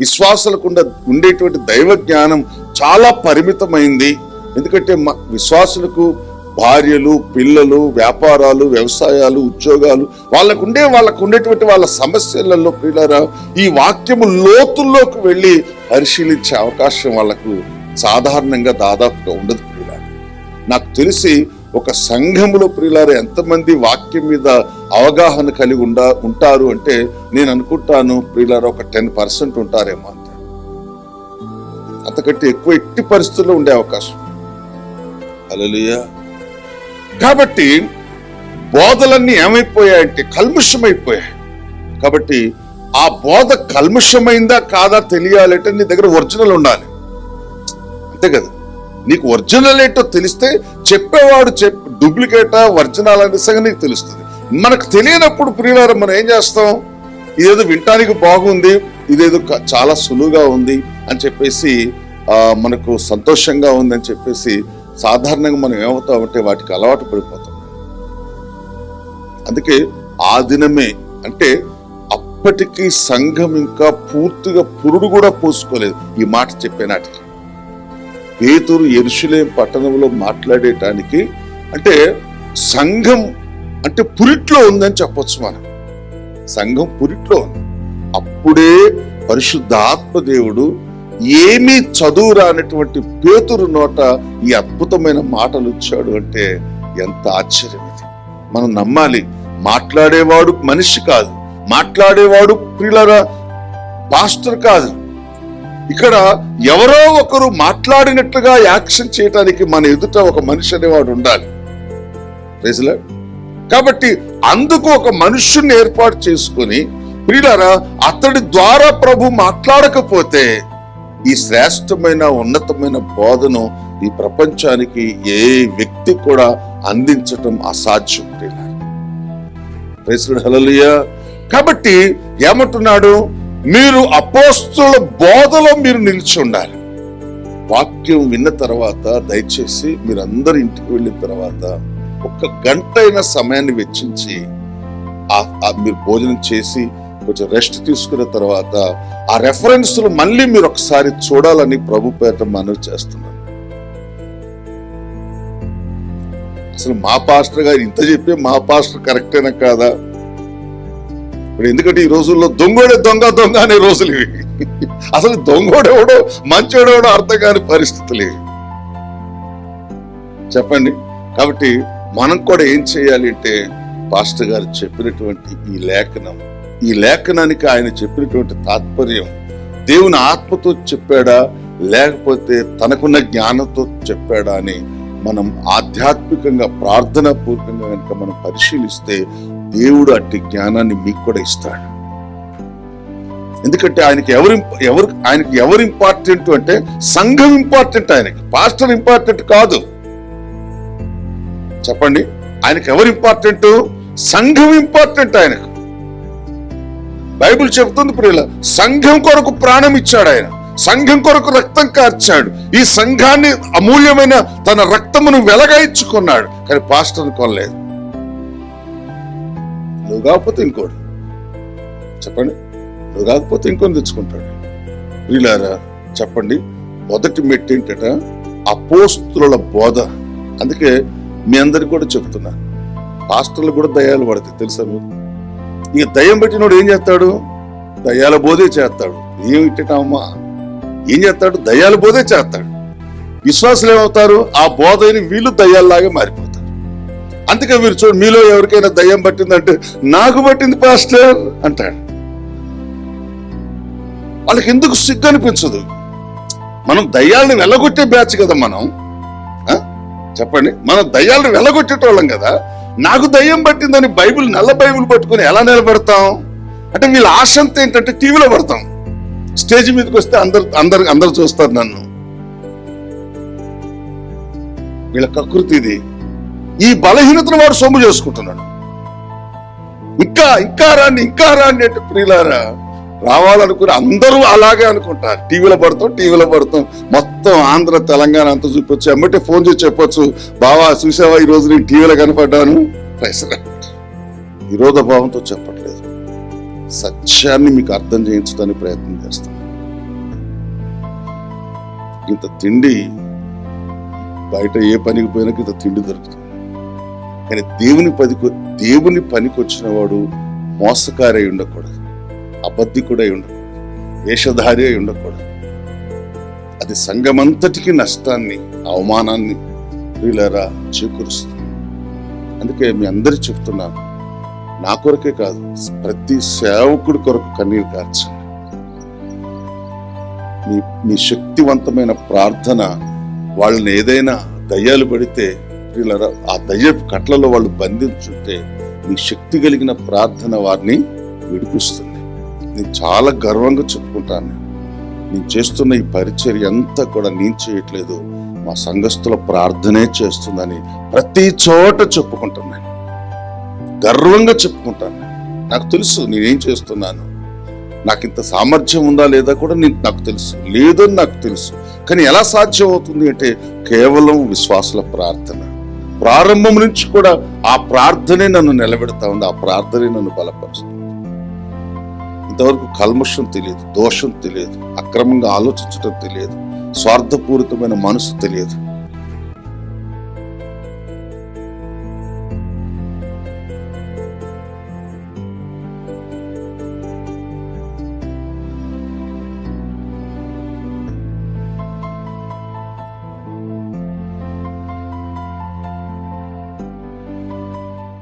విశ్వాసాలకు ఉండేటువంటి దైవ జ్ఞానం చాలా పరిమితమైంది. ఎందుకంటే విశ్వాసులకు భార్యలు పిల్లలు వ్యాపారాలు వ్యవసాయాలు ఉద్యోగాలు వాళ్ళకు ఉండే వాళ్ళకు ఉండేటువంటి వాళ్ళ సమస్యలలో పిల్లరా ఈ వాక్యము లోతుల్లోకి వెళ్ళి పరిశీలించే అవకాశం వాళ్ళకు సాధారణంగా దాదాపుగా ఉండదు ప్రియులారా. నాకు తెలిసి ఒక సంఘములో ప్రియులారా ఎంతమంది వాక్యం మీద అవగాహన కలిగి ఉండ ఉంటారు అంటే నేను అనుకుంటాను ప్రియులారా ఒక టెన్ పర్సెంట్ ఉంటారేమో అంతే. అంతకంటే ఎక్కువ ఎట్టి పరిస్థితుల్లో ఉండే అవకాశం. అలలియా కాబట్టి బోధలన్నీ ఏమైపోయాయంటే కల్ముషమైపోయాయి. కాబట్టి ఆ బోధ కల్ముషమైందా కాదా తెలియాలంటే నీ దగ్గర ఒరిజినల్ ఉండాలి. అంతే కదా. నీకు ఒరిజినల్ ఏంటో తెలిస్తే చెప్పేవాడు చెప్ డూప్లికేటా ఒరిజినల్ అనే సంగతి నీకు తెలుస్తుంది. మనకు తెలియనప్పుడు ప్రియులారా మనం ఏం చేస్తాం? ఇదేదో వినటానికి బాగుంది ఇదేదో చాలా సులువుగా ఉంది అని చెప్పేసి మనకు సంతోషంగా ఉంది అని చెప్పేసి సాధారణంగా మనం ఏమవుతామంటే వాటికి అలవాటు పడిపోతాం. అందుకే ఆ దినమే అంటే అప్పటికి సంఘం ఇంకా పూర్తిగా పురుడు కూడా పోసుకోలేదు ఈ మాట చెప్పే నాటికి. పేతురు ఎరుషులేం పట్టణంలో మాట్లాడేటానికి అంటే సంఘం అంటే పురిట్లో ఉందని చెప్పొచ్చు మనం. సంఘం పురిట్లో ఉంది. అప్పుడే పరిశుద్ధాత్మ దేవుడు ఏమీ చదువు రానటువంటి పేతురు నోట ఈ అద్భుతమైన మాటలు ఇచ్చాడు అంటే ఎంత ఆశ్చర్యం ఇది. మనం నమ్మాలి మాట్లాడేవాడు మనిషి కాదు మాట్లాడేవాడు ప్రియులరా పాస్టర్ కాదు. ఇక్కడ ఎవరో ఒకరు మాట్లాడినట్లుగా యాక్షన్ చేయటానికి మన ఎదుట ఒక మనిషి అనేవాడు ఉండాలి. Praise. కాబట్టి అందుకు ఒక మనుష్యుని ఏర్పాటు చేసుకొని ప్రియులారా అతడి ద్వారా ప్రభు మాట్లాడకపోతే ఈ శ్రేష్టమైన ఉన్నతమైన బోధను ఈ ప్రపంచానికి ఏ వ్యక్తి కూడా అందించటం అసాధ్యం ప్రియులారా. Praise కాబట్టి ఏమంటున్నాడు? మీరు అపోస్తుల బోధలో మీరు నిలిచి ఉండాలి. వాక్యం విన్న తర్వాత దయచేసి మీరు అందరు ఇంటికి వెళ్ళిన తర్వాత ఒక గంట అయిన సమయాన్ని వెచ్చించి మీరు భోజనం చేసి కొంచెం రెస్ట్ తీసుకున్న తర్వాత ఆ రెఫరెన్స్లు మళ్ళీ మీరు ఒకసారి చూడాలని ప్రభు పేట మనవి చేస్తున్నాను. అసలు మా పాస్టర్ గారు ఇంత చెప్పి మా పాస్టర్ కరెక్టేనా కాదా? ఇప్పుడు ఎందుకంటే ఈ రోజుల్లో దొంగోడే దొంగ దొంగ అనే రోజులు ఇవి. అసలు దొంగోడెవడో మంచోడెవడో అర్థం కాని పరిస్థితులు ఇవి. చెప్పండి. కాబట్టి మనం కూడా ఏం చేయాలి అంటే పాస్టర్ గారు చెప్పినటువంటి ఈ లేఖనం. ఈ లేఖనానికి ఆయన చెప్పినటువంటి తాత్పర్యం దేవుని ఆత్మతో చెప్పాడా లేకపోతే తనకున్న జ్ఞానంతో చెప్పాడా అని మనం ఆధ్యాత్మికంగా ప్రార్థనా పూర్వకంగా కనుక మనం పరిశీలిస్తే దేవుడు అట్టి జ్ఞానాన్ని మీకు కూడా ఇస్తాడు. ఎందుకంటే ఆయనకి ఎవరు ఎవరు ఆయనకి ఎవరు ఇంపార్టెంట్ అంటే సంఘం ఇంపార్టెంట్ ఆయనకి పాస్టర్ ఇంపార్టెంట్ కాదు. చెప్పండి. ఆయనకు ఎవరు ఇంపార్టెంట్ సంఘం ఇంపార్టెంట్ ఆయనకు బైబిల్ చెబుతుంది ప్రియుల సంఘం కొరకు ప్రాణం ఇచ్చాడు ఆయన. సంఘం కొరకు రక్తం కార్చాడు. ఈ సంఘాన్ని అమూల్యమైన తన రక్తమును వెలగాయించుకున్నాడు. కానీ పాస్టర్ కొనలేదు. నువ్వు కాకపోతే ఇంకోటి చెప్పండి. నువ్వు కాకపోతే ఇంకొని తెచ్చుకుంటాడు. వీళ్ళారా చెప్పండి. మొదటి మెట్టు ఏంటట? అపోస్తుల బోధ. అందుకే మీ అందరికి కూడా చెప్తున్నా. పాస్టర్లు కూడా దయాలు పడతాయి తెలుసా మీరు ఇక దయ్యం పెట్టినోడు ఏం చేస్తాడు? దయ్యాల బోధే చేస్తాడు. ఏం ఏం చేస్తాడు? దయ్యాల బోధే చేస్తాడు. విశ్వాసులు ఏమవుతారు? ఆ బోధని వీళ్ళు దయ్యాల్లాగా మారిపోతారు. అందుకే మీరు చూడు మీలో ఎవరికైనా దయ్యం పట్టిందంటే నాకు పట్టింది పాస్టర్ అంటాడు. వాళ్ళకి ఎందుకు సిగ్గు అనిపించదు? మనం దయ్యాలను వెళ్ళగొట్టే బ్యాచ్ కదా మనం. చెప్పండి. మనం దయ్యాలను వెళ్ళగొట్టేటోళ్ళం కదా. నాకు దయ్యం పట్టిందని బైబిల్ నల్ల బైబిల్ పట్టుకొని ఎలా నిలబడతాం? అంటే వీళ్ళ ఆశంత ఏంటంటే టీవీలో పడతాం. స్టేజ్ మీదకి వస్తే అందరు అందరు అందరు చూస్తారు నన్ను. వీళ్ళ కకృతి ఇది. ఈ బలహీనతను వాడు సొమ్ము చేసుకుంటున్నాడు. ఇంకా ఇంకా రాండి ఇంకా రాండి అంటే ప్రియులారా రావాలనుకుని అందరూ అలాగే అనుకుంటారు. టీవీలో పడతాం టీవీలో పడతాం. మొత్తం ఆంధ్ర తెలంగాణ అంతా చూపొచ్చు. ఎమ్మటే ఫోన్ చేసి చెప్పొచ్చు. బావా చూసావా ఈరోజు నేను టీవీలో కనపడ్డాను? ప్రైసరా విరోధ భావంతో చెప్పట్లేదు. సత్యాన్ని మీకు అర్థం చేయించడానికి ప్రయత్నం చేస్తాను ఇంత తిండి బయట ఏ పనికి పోయినా ఇంత తిండి దొరుకుతుంది. కానీ దేవుని పదికి దేవుని పనికొచ్చిన వాడు మోసకారి అయి ఉండకూడదు. అబద్ధికుడై ఉండకూడదు వేషధారి అయి ఉండకూడదు. అది సంఘమంతటికి నష్టాన్ని అవమానాన్ని ప్రియులారా చేకూరుస్తుంది. అందుకే మీ అందరూ చెప్తున్నాను నా కొరకే కాదు ప్రతి సేవకుడి కొరకు కన్నీరు కార్చండి మీ మీ శక్తివంతమైన ప్రార్థన వాళ్ళని ఏదైనా దయ్యాలు పడితే ప్రియులారా, ఆ దయ్యపు కట్లలో వాళ్ళు బంధించుంటే మీ శక్తి కలిగిన ప్రార్థన వారిని విడిపిస్తుంది. నేను చాలా గర్వంగా చెప్పుకుంటాను. నేను. చేస్తున్న ఈ పరిచర్య అంతా కూడా నేను చేయట్లేదు. మా సంఘస్థుల ప్రార్థనే చేస్తుందని ప్రతి చోట చెప్పుకుంటున్నాను. గర్వంగా చెప్పుకుంటాను. నాకు తెలుసు నేనేం చేస్తున్నాను. నాకు ఇంత సామర్థ్యం ఉందా లేదా కూడా నేను నాకు తెలుసు. లేదని నాకు తెలుసు. కానీ ఎలా సాధ్యం అవుతుంది అంటే కేవలం విశ్వాసుల ప్రార్థన. ప్రారంభం నుంచి కూడా ఆ ప్రార్థనే నన్ను నిలబెడతా ఉంది. ఆ ప్రార్థనే నన్ను బలపరుస్తుంది. ఇంతవరకు కల్మషం తెలియదు దోషం తెలియదు అక్రమంగా ఆలోచించడం తెలియదు స్వార్థపూరితమైన మనసు తెలియదు.